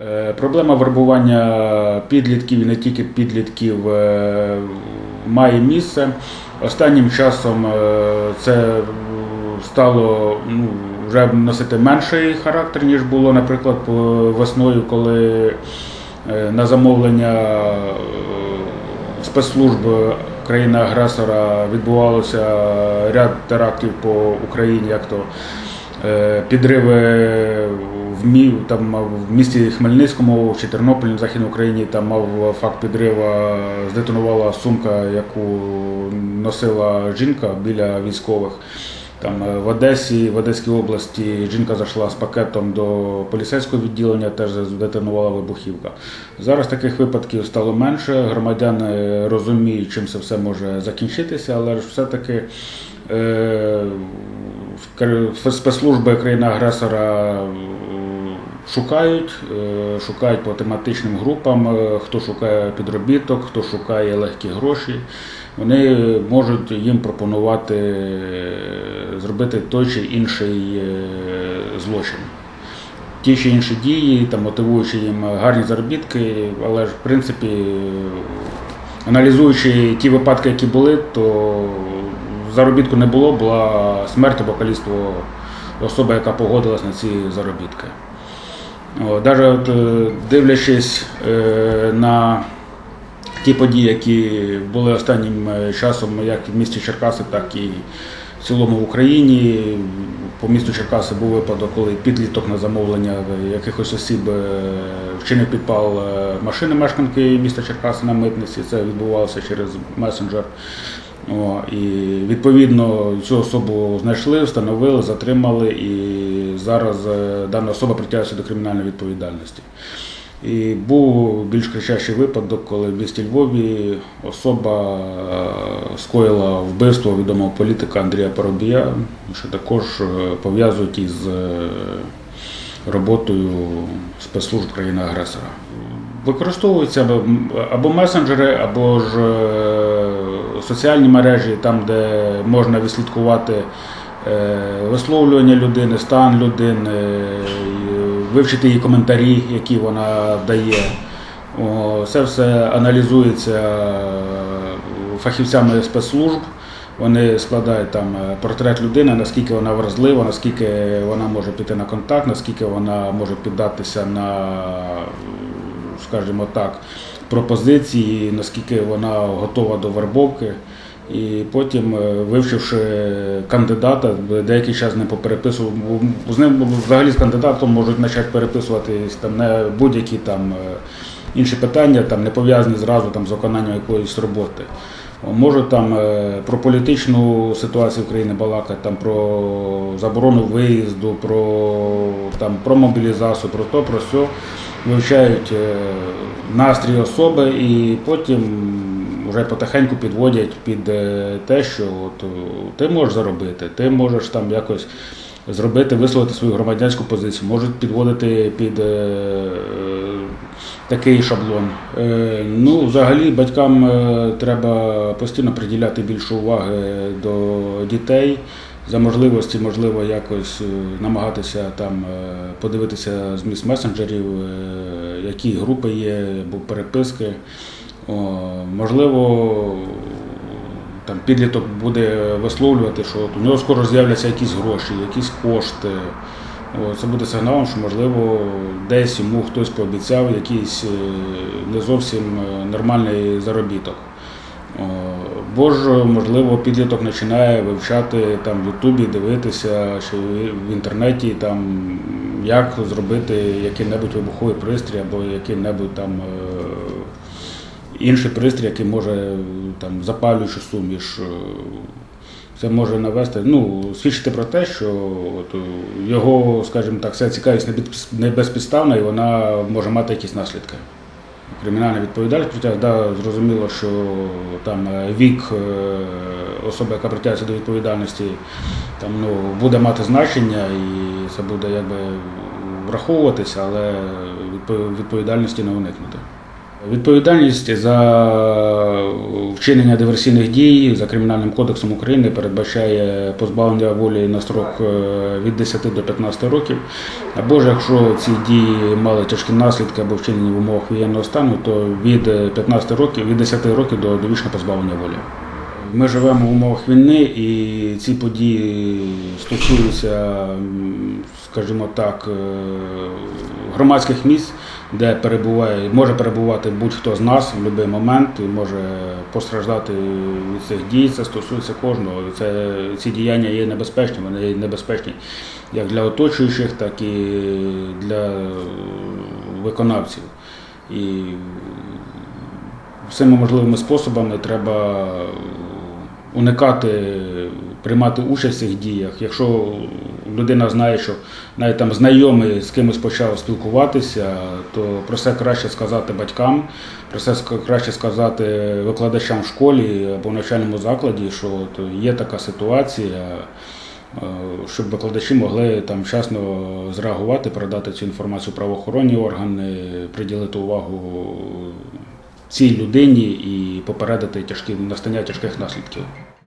Е, Проблема вербування підлітків і не тільки підлітків е, має місце. Останнім часом е, це стало ну, вже носити менший характер, ніж було, наприклад, весною, коли на замовлення спецслужб країни-агресора відбувалося ряд терактів по Україні, як то підриви в, мі, там, в місті Хмельницькому чи Тернополі, в Західній Україні, там мав факт підрива, здетонувала сумка, яку носила жінка біля військових. Там е, в Одесі, в Одеській області жінка зайшла з пакетом до поліцейського відділення, теж здетонувала вибухівка. Зараз таких випадків стало менше. Громадяни розуміють, чим це все може закінчитися, але ж все-таки е, спецслужби країни-агресора е, шукають, е, шукають по тематичним групам, е, хто шукає підробіток, хто шукає легкі гроші. Вони можуть їм пропонувати зробити той чи інший злочин. Ті чи інші дії, там, мотивуючи їм гарні заробітки, але ж в принципі, аналізуючи ті випадки, які були, то заробітку не було, була смерть або каліцтво особи, яка погодилась на ці заробітки. От, е, дивлячись е, на ті події, які були останнім е, часом, як в місті Черкаси, так і в цілому в Україні. По місту Черкаси був випадок, коли підліток на замовлення якихось осіб вчинив підпал машини мешканки міста Черкаси на митниці. Це відбувалося через месенджер. О, і відповідно цю особу знайшли, встановили, затримали, і зараз е, дана особа притягується до кримінальної відповідальності. І був більш кричащий випадок, коли в місті Львові особа е, скоїла вбивство відомого політика Андрія Парубія, що також е, пов'язують із роботою спецслужб країни-агресора. Використовуються або- месенджери, або ж соціальні мережі, там, де можна відслідкувати е, висловлювання людини, стан людини, вивчити її коментарі, які вона дає. Це все аналізується фахівцями спецслужб. Вони складають там е, портрет людини, наскільки вона вразлива, наскільки вона може піти на контакт, наскільки вона може піддатися на, скажімо так, пропозиції, наскільки вона готова до вербовки. І потім, е, вивчивши кандидата, деякий час не попереписував. З ним взагалі з кандидатом можуть почати переписуватись там не будь-які там е, інші питання, там не пов'язані зразу там з виконанням якоїсь роботи. Можуть там е, про політичну ситуацію в країні балакати, там про заборону виїзду, про, там, про мобілізацію, про то, про все. Вивчають е, настрій особи і потім вже потихеньку підводять під е, те, що от, ти можеш заробити, ти можеш там якось зробити, висловити свою громадянську позицію, можуть підводити під такий шаблон. Е, Ну, взагалі, батькам е, треба постійно приділяти більше уваги до дітей. За можливості, можливо, якось е, намагатися там подивитися зміст месенджерів, е, які групи є, або переписки. Можливо, там підліток буде висловлювати, що у нього скоро з'являться якісь гроші, якісь кошти. Це буде сигналом, що можливо десь йому хтось пообіцяв якийсь е, не зовсім е, нормальний заробіток. Бо ж, можливо, підліток починає вивчати там в Ютубі, дивитися чи в інтернеті, там, як зробити який-небудь вибуховий пристрій або який-небудь там е, інший пристрій, який може там запалюючу суміш. Це може навести, ну, свідчити про те, що от, його, скажімо так, вся цікавість не безпідставна і вона може мати якісь наслідки. Кримінальна відповідальність притягує, да, зрозуміло, що там е, вік е, особи, яка притягується до відповідальності, там, ну, буде мати значення і це буде якби враховуватися, але відповідальності не уникнути. Відповідальність за вчинення диверсійних дій за Кримінальним кодексом України передбачає позбавлення волі на строк е, від 10 до 15 років. Або ж якщо ці дії мали тяжкі наслідки або вчинені в умовах воєнного стану, то від 15 років, від 10 років до довічного позбавлення волі. Ми живемо в умовах війни, і ці події стосуються, скажімо так, е, громадських місць, де перебуває, може перебувати будь-хто з нас в будь-який момент і може постраждати від цих дій. Це стосується кожного. Це, ці діяння є небезпечні, вони є небезпечні як для оточуючих, так і для виконавців. І всіма можливими способами треба уникати приймати участь в цих діях. Якщо людина знає, що навіть там знайомий з кимось почав спілкуватися, то про це краще сказати батькам, про це краще сказати викладачам в школі або в навчальному закладі, що є така ситуація. е, Щоб викладачі могли там вчасно зреагувати, передати цю інформацію правоохоронні органи, приділити увагу цій людині і попередити тяжкі настання тяжких наслідків.